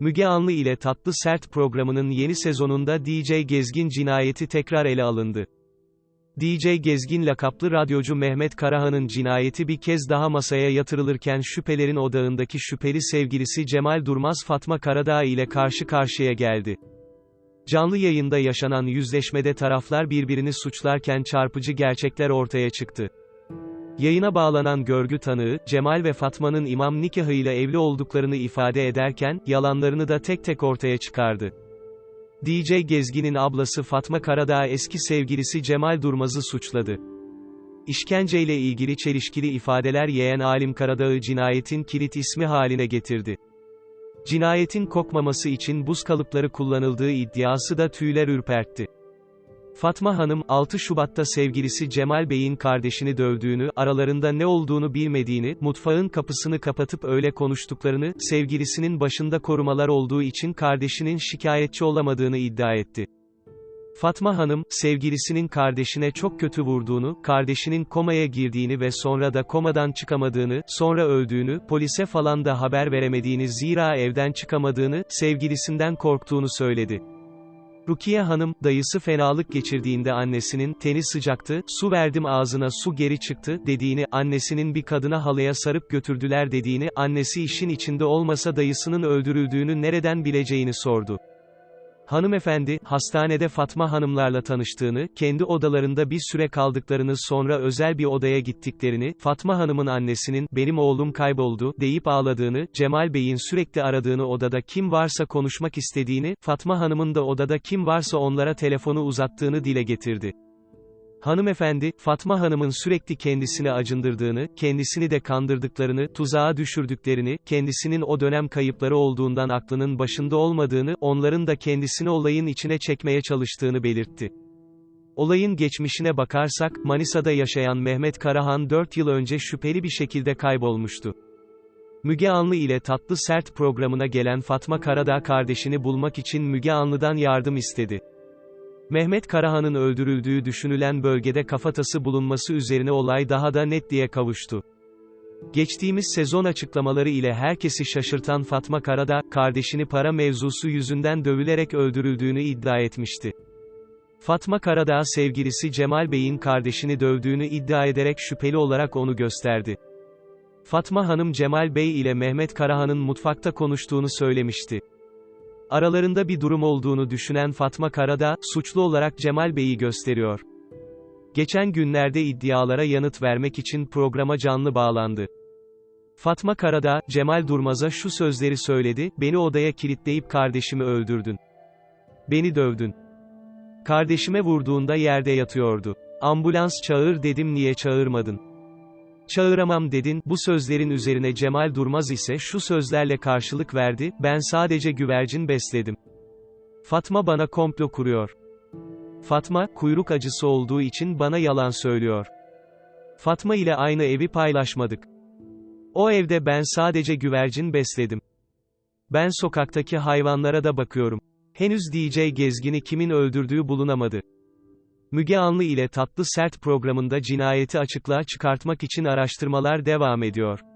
Müge Anlı ile Tatlı Sert programının yeni sezonunda DJ Gezgin cinayeti tekrar ele alındı. DJ Gezgin lakaplı radyocu Mehmet Karahan'ın cinayeti bir kez daha masaya yatırılırken şüphelerin odağındaki şüpheli sevgilisi Cemal Durmaz Fatma Karadağ ile karşı karşıya geldi. Canlı yayında yaşanan yüzleşmede taraflar birbirini suçlarken çarpıcı gerçekler ortaya çıktı. Yayına bağlanan görgü tanığı, Cemal ve Fatma'nın imam nikahıyla evli olduklarını ifade ederken, yalanlarını da tek tek ortaya çıkardı. DJ Gezgin'in ablası Fatma Karadağ eski sevgilisi Cemal Durmaz'ı suçladı. İşkenceyle ilgili çelişkili ifadeler yeğen Alim Karadağ'ı cinayetin kilit ismi haline getirdi. Cinayetin kokmaması için buz kalıpları kullanıldığı iddiası da tüyler ürpertti. Fatma Hanım, 6 Şubat'ta sevgilisi Cemal Bey'in kardeşini dövdüğünü, aralarında ne olduğunu bilmediğini, mutfağın kapısını kapatıp öyle konuştuklarını, sevgilisinin başında korumalar olduğu için kardeşinin şikayetçi olamadığını iddia etti. Fatma Hanım, sevgilisinin kardeşine çok kötü vurduğunu, kardeşinin komaya girdiğini ve sonra da komadan çıkamadığını, sonra öldüğünü, polise falan da haber veremediğini zira evden çıkamadığını, sevgilisinden korktuğunu söyledi. Rukiye Hanım, dayısı fenalık geçirdiğinde annesinin, teni sıcaktı, su verdim ağzına su geri çıktı, dediğini, annesinin bir kadına halıya sarıp götürdüler dediğini, annesi işin içinde olmasa dayısının öldürüldüğünü nereden bileceğini sordu. Hanımefendi, hastanede Fatma Hanımlarla tanıştığını, kendi odalarında bir süre kaldıklarını sonra özel bir odaya gittiklerini, Fatma Hanım'ın annesinin, benim oğlum kayboldu, deyip ağladığını, Cemal Bey'in sürekli aradığını odada kim varsa konuşmak istediğini, Fatma Hanım'ın da odada kim varsa onlara telefonu uzattığını dile getirdi. Hanımefendi, Fatma Hanım'ın sürekli kendisini acındırdığını, kendisini de kandırdıklarını, tuzağa düşürdüklerini, kendisinin o dönem kayıpları olduğundan aklının başında olmadığını, onların da kendisini olayın içine çekmeye çalıştığını belirtti. Olayın geçmişine bakarsak, Manisa'da yaşayan Mehmet Karahan 4 yıl önce şüpheli bir şekilde kaybolmuştu. Müge Anlı ile Tatlı Sert programına gelen Fatma Karadağ kardeşini bulmak için Müge Anlı'dan yardım istedi. Mehmet Karahan'ın öldürüldüğü düşünülen bölgede kafatası bulunması üzerine olay daha da netliğe kavuştu. Geçtiğimiz sezon açıklamaları ile herkesi şaşırtan Fatma Karadağ, kardeşini para mevzusu yüzünden dövülerek öldürüldüğünü iddia etmişti. Fatma Karadağ sevgilisi Cemal Bey'in kardeşini dövdüğünü iddia ederek şüpheli olarak onu gösterdi. Fatma Hanım Cemal Bey ile Mehmet Karahan'ın mutfakta konuştuğunu söylemişti. Aralarında bir durum olduğunu düşünen Fatma Karadağ, suçlu olarak Cemal Bey'i gösteriyor. Geçen günlerde iddialara yanıt vermek için programa canlı bağlandı. Fatma Karadağ, Cemal Durmaz'a şu sözleri söyledi, beni odaya kilitleyip kardeşimi öldürdün. Beni dövdün. Kardeşime vurduğunda yerde yatıyordu. Ambulans çağır dedim niye çağırmadın? Çağıramam dedin, bu sözlerin üzerine Cemal Durmaz ise şu sözlerle karşılık verdi, ben sadece güvercin besledim. Fatma bana komplo kuruyor. Fatma, kuyruk acısı olduğu için bana yalan söylüyor. Fatma ile aynı evi paylaşmadık. O evde ben sadece güvercin besledim. Ben sokaktaki hayvanlara da bakıyorum. Henüz DJ Gezgin'i kimin öldürdüğü bulunamadı. Müge Anlı ile Tatlı Sert programında cinayeti açıklığa çıkartmak için araştırmalar devam ediyor.